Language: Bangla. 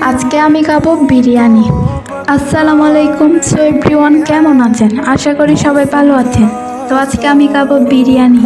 আজকে আমি খাব বিরিয়ানি। আসসালামু আলাইকুম। সো এভরিওয়ান কেমন আছেন? আশা করি সবাই ভালো আছেন। তো আজকে আমি খাব বিরিয়ানি।